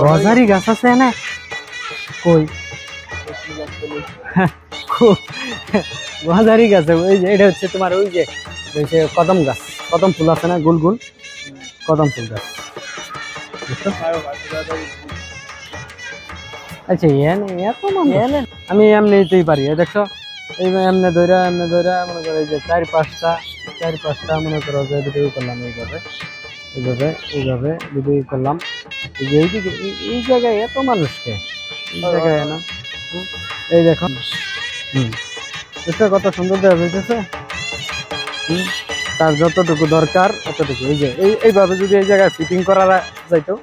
গজারি গাছ আছে না? কই? গজারি গাছ ওই যে এটা হচ্ছে তোমার ওই যে ওই যে কদম গাছ। কদম ফুল আছে না গোল গোল? কদম ফুল গাছ? আচ্ছা এনে এত মানুষ। আমি পারি দেখছ? এই এমনি ধরে এমনি ধরে মনে করো এই যে চার পাঁচটা চার পাঁচটা মনে করো যে ভিডিও করলাম এইভাবে। এইভাবে এইভাবে ভিডিও করলাম। এইদিকে এই- জায়গায় এত মানুষকে এই জায়গায় না? এই দেখো। হুম। দেখছ কত সুন্দর দেওয়া হুম। তার যতটুকু দরকার ততটুকু। এই যে এই এইভাবে যদি এই জায়গায় ফিটিং করা যাইতো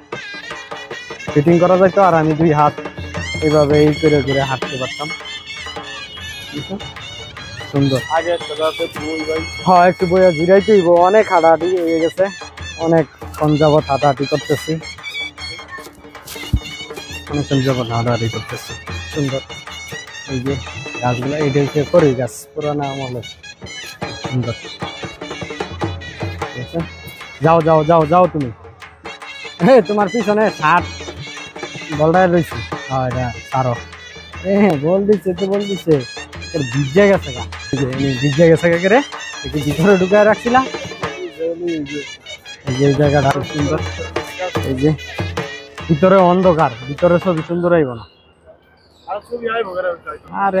ফিটিং করা যাইতো আর আমি দুই হাত এইভাবে এই করে করে হাঁটতে পারতাম। সুন্দর। আগে হ্যাঁ একটু বইয়া ঘুরাইতেই অনেক হাঁটাহাঁটি হয়ে গেছে। অনেক কম যাবত হাঁটাহাঁটি করতেছি। অনেকক্ষণ যাবত হাঁটাহাঁটি করতেছি। সুন্দর। এই যে গাছগুলো এইটা হচ্ছে করি গাছ পুরানা আমলের সুন্দর। যাও যাও যাও যাও তুমি। হে তোমার পিছনে ষাট বলটাই রয়েছে। হ্যাঁ এ, বল দিচ্ছে তো, বল দিচ্ছে ভিজে গেছে গা। এই ভিজে গেছে গা করে ভিতরে ঢুকায় রাখছিলাম। এই যে জায়গাটা সুন্দর। এই যে ভিতরে অন্ধকার ভিতরে ছবি সুন্দর আইব না। আর